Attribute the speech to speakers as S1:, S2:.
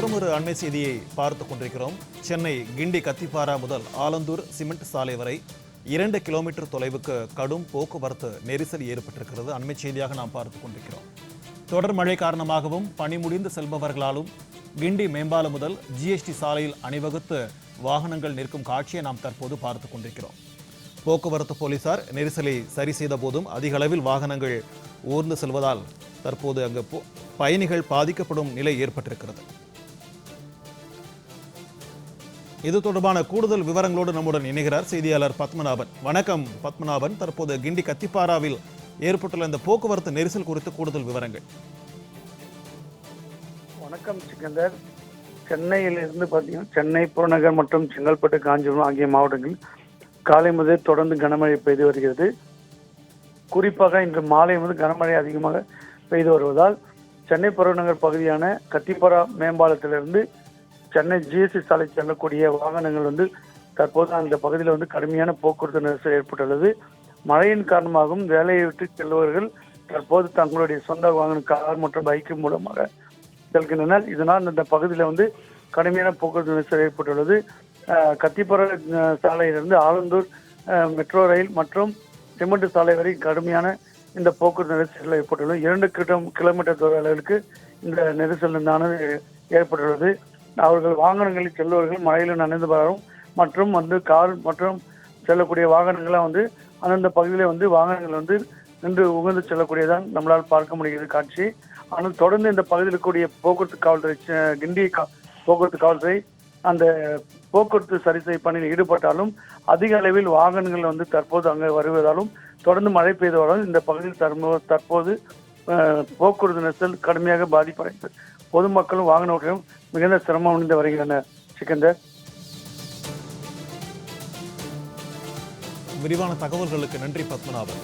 S1: மற்றொரு அண்மை செய்தியை பார்த்து கொண்டிருக்கிறோம். சென்னை கிண்டி கத்திப்பாரா முதல் ஆலந்தூர் சிமெண்ட் சாலை வரை இரண்டு கிலோமீட்டர் தொலைவுக்கு கடும் போக்குவரத்து நெரிசல் ஏற்பட்டிருக்கிறது. அண்மை செய்தியாக நாம் பார்த்து கொண்டிருக்கிறோம். தொடர் மழை காரணமாகவும் பணி முடிந்து செல்பவர்களாலும் கிண்டி மேம்பாலம் முதல் ஜிஎஸ்டி சாலையில் அணிவகுத்து வாகனங்கள் நிற்கும் காட்சியை நாம் தற்போது பார்த்து கொண்டிருக்கிறோம். போக்குவரத்து போலீசார் நெரிசலை சரி செய்த போதும் அதிக அளவில் வாகனங்கள் ஊர்ந்து செல்வதால் தற்போது அங்கு போ- பயணிகள் பாதிக்கப்படும் நிலை ஏற்பட்டிருக்கிறது. இது தொடர்பான கூடுதல் விவரங்களோடு நம்முடன் இணைகிறார் செய்தியாளர் பத்மநாபன். வணக்கம் பத்மநாபன். தற்போது கிண்டி கத்திப்பாராவில் ஏற்பட்டுள்ள இந்த போக்குவரத்து நெரிசல் குறித்து கூடுதல் விவரங்கள்.
S2: வணக்கம் சிக்கந்தர். சென்னையில் இருந்து பார்த்தீங்கன்னா சென்னை புறநகர் மற்றும் செங்கல்பட்டு காஞ்சிபுரம் ஆகிய மாவட்டங்களில் காலை முதல் தொடர்ந்து கனமழை பெய்து வருகிறது. குறிப்பாக இன்று மாலை முதல் கனமழை அதிகமாக பெய்து வருவதால் சென்னை புறநகர் பகுதியான கத்திப்பரா மேம்பாலத்திலிருந்து சென்னை ஜிஎஸ்டி சாலை செல்லக்கூடிய வாகனங்கள் வந்து தற்போது அந்த பகுதியில் வந்து கடுமையான போக்குவரத்து நெரிசல் ஏற்பட்டுள்ளது. மழையின் காரணமாகவும் வேலையை விட்டு செல்பவர்கள் தற்போது தங்களுடைய சொந்த வாகன கார் மற்றும் பைக்கு மூலமாக செல்கின்றனர். இதனால் இந்த பகுதியில் வந்து கடுமையான போக்குவரத்து நெரிசல் ஏற்பட்டுள்ளது. கத்திப்புற சாலையிலிருந்து ஆலந்தூர் மெட்ரோ ரயில் மற்றும் சிமெண்ட் சாலை வரை கடுமையான இந்த போக்குவரத்து நெரிசல் ஏற்பட்டுள்ளது. இரண்டு கிலோ கிலோமீட்டர் தூர அளவிற்கு இந்த நெரிசல் ஆனது ஏற்பட்டுள்ளது. அவர்கள் வாகனங்களில் செல்வர்கள் மழையில் நனைந்து வரும் மற்றும் வந்து கார் மற்றும் செல்லக்கூடிய வாகனங்களாக வந்து அந்தந்த பகுதியில் வந்து வாகனங்கள் வந்து நின்று உகந்து செல்லக்கூடியதான் நம்மளால் பார்க்க முடிகிறது காட்சி. ஆனால் தொடர்ந்து இந்த பகுதியில் இருக்கக்கூடிய போக்குவரத்து காவல்துறை கிண்டி கா- போக்குவரத்து காவல்துறை அந்த போக்குவரத்து சரி செய்ய பணியில் ஈடுபட்டாலும் அதிக அளவில் வாகனங்கள் வந்து தற்போது அங்கே வருவதாலும் தொடர்ந்து மழை பெய்ததாலும் இந்த பகுதியில் தற்போது தற்போது போக்குவரத்து நெரிசல் கடுமையாக பாதிப்படைந்தது பொதுமக்களும் வாகன ஓட்டிகளும் மிகுந்த சிரமம் அடைந்து வருகின்றனர். சிக்கந்தர்.
S1: விரிவான தகவல்களுக்கு நன்றி பத்மநாபன்.